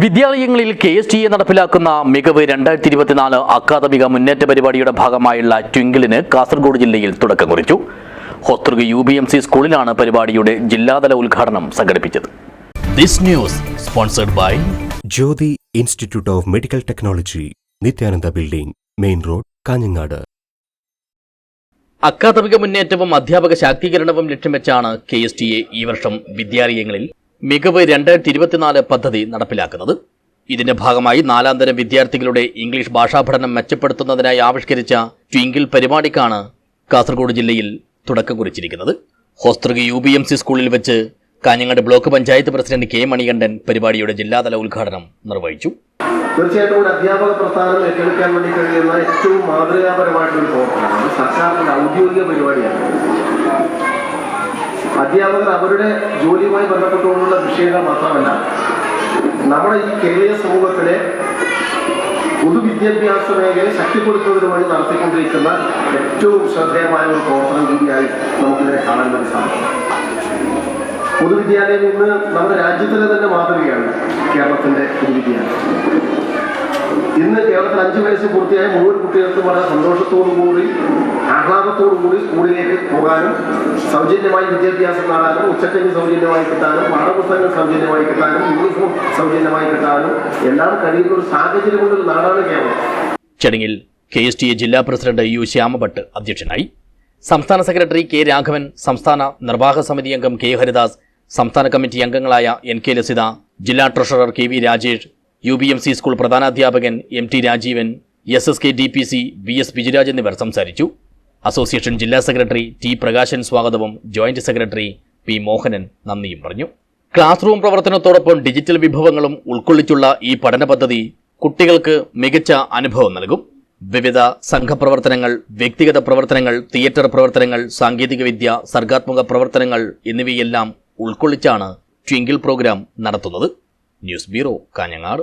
വിദ്യാലയങ്ങളിൽ K S T A നടപ്പിലാക്കുന്ന മികവ് രണ്ടായിരത്തി ഇരുപത്തിനാല് അക്കാദമിക മുന്നേറ്റ പരിപാടിയുടെ ഭാഗമായുള്ള ട്വിങ്കിളിന് കാസർഗോഡ് ജില്ലയിൽ തുടക്കം കുറിച്ചു. Hosdurg U B M C സ്കൂളിലാണ് പരിപാടിയുടെ ജില്ലാതല ഉദ്ഘാടനം സംഘടിപ്പിച്ചത്. This news sponsored by Jyothi institute of medical technology Nithyananda building main road Kanhangad. അക്കാദമിക മുന്നേറ്റവും അധ്യാപക ശാക്തീകരണവും ലക്ഷ്യം വെച്ചാണ് കെ എസ് ടി എ ഈ വർഷം വിദ്യാലയങ്ങളിൽ മികവ് രണ്ടായിരത്തി ഇരുപത്തിനാല് പദ്ധതി നടപ്പിലാക്കുന്നത്. ഇതിന്റെ ഭാഗമായി നാലാം തരം വിദ്യാർത്ഥികളുടെ ഇംഗ്ലീഷ് ഭാഷാ പഠനം മെച്ചപ്പെടുത്തുന്നതിനായി ആവിഷ്കരിച്ച ട്വിങ്കിൾ പരിപാടിക്കാണ് കാസർഗോഡ് ജില്ലയിൽ തുടക്കം കുറിച്ചിരിക്കുന്നത്. Hosdurg U B M C സ്കൂളിൽ വെച്ച് Kanhangad block panchayat president K Manikandan പരിപാടിയുടെ ജില്ലാതല ഉദ്ഘാടനം നിർവഹിച്ചു. തീർച്ചയായിട്ടും ഒരു അധ്യാപക പ്രസ്ഥാനം ഏറ്റെടുക്കാൻ വേണ്ടി കഴിയുന്ന ഏറ്റവും മാതൃകാപരമായിട്ടുള്ള പ്രവർത്തനമാണ് സർക്കാരിന്റെ ഔദ്യോഗിക പരിപാടിയാണ്. അധ്യാപകർ അവരുടെ ജോലിയുമായി ബന്ധപ്പെട്ടുകൊണ്ടുള്ള വിഷയങ്ങൾ മാത്രമല്ല നമ്മുടെ ഈ കേരളീയ സമൂഹത്തിലെ പൊതുവിദ്യാഭ്യാസ മേഖലയെ ശക്തിപ്പെടുത്തുന്നതിന് വേണ്ടി നടത്തിക്കൊണ്ടിരിക്കുന്ന ഏറ്റവും ശ്രദ്ധേയമായ ഒരു പ്രവർത്തനം കൂടിയായി നമുക്കിതിനെ കാണാൻ വേണ്ടി സാധിക്കും. പൊതുവിദ്യാലയം ഇന്ന് നമ്മുടെ രാജ്യത്തിലെ തന്നെ മാതൃകയാണ് കേരളത്തിന്റെ പൊതുവിദ്യാലയം. ഇന്ന് കേരളത്തിൽ അഞ്ചു വയസ്സ് പൂർത്തിയായ മുഴുവൻ കുട്ടികൾക്കും വളരെ സന്തോഷത്തോടു കൂടി കൂടി സ്കൂളിലേക്ക് പോകാനും സൗജന്യമായി വിദ്യാഭ്യാസം നേടാനും ഉച്ചക്കഞ്ഞ് സൗജന്യമായി കിട്ടാനും പാഠപുസ്തകങ്ങൾ സൗജന്യമായി കിട്ടാനും യൂണിഫോം സൗജന്യമായി കിട്ടാനും എല്ലാം കഴിയുന്ന ഒരു സാഹചര്യം കൊണ്ടൊരു നാടാണ് കേരളം. ചടങ്ങിൽ കെ എസ് ടി എ ജില്ലാ പ്രസിഡന്റ് യു ശ്യാമഭട്ട് അധ്യക്ഷനായി. സംസ്ഥാന സെക്രട്ടറി കെ രാഘവൻ സംസ്ഥാന നിർവാഹക സമിതി അംഗം കെ ഹരിദാസ് സംസ്ഥാന കമ്മിറ്റി അംഗങ്ങളായ എൻ കെ ലസിത ജില്ലാ treasurer K V Rajesh U B M C school പ്രധാനാധ്യാപകൻ M T Rajeevan S S K D P C B S Bijuraj എന്നിവർ സംസാരിച്ചു. അസോസിയേഷൻ ജില്ലാ സെക്രട്ടറി ടി പ്രകാശൻ സ്വാഗതവും ജോയിന്റ് സെക്രട്ടറി പി മോഹനൻ നന്ദിയും പറഞ്ഞു. Class room പ്രവർത്തനത്തോടൊപ്പം digital വിഭവങ്ങളും ഉൾക്കൊള്ളിച്ചുള്ള ഈ പഠന പദ്ധതി കുട്ടികൾക്ക് മികച്ച അനുഭവം നൽകും. വിവിധ സംഘപ്രവർത്തനങ്ങൾ വ്യക്തിഗത പ്രവർത്തനങ്ങൾ തിയേറ്റർ പ്രവർത്തനങ്ങൾ സാങ്കേതികവിദ്യ സർഗാത്മക പ്രവർത്തനങ്ങൾ എന്നിവയെല്ലാം ഉൾക്കൊള്ളിച്ചാണ് ട്വിങ്കിൾ പ്രോഗ്രാം നടത്തുന്നത്. News bureau Kanhangad.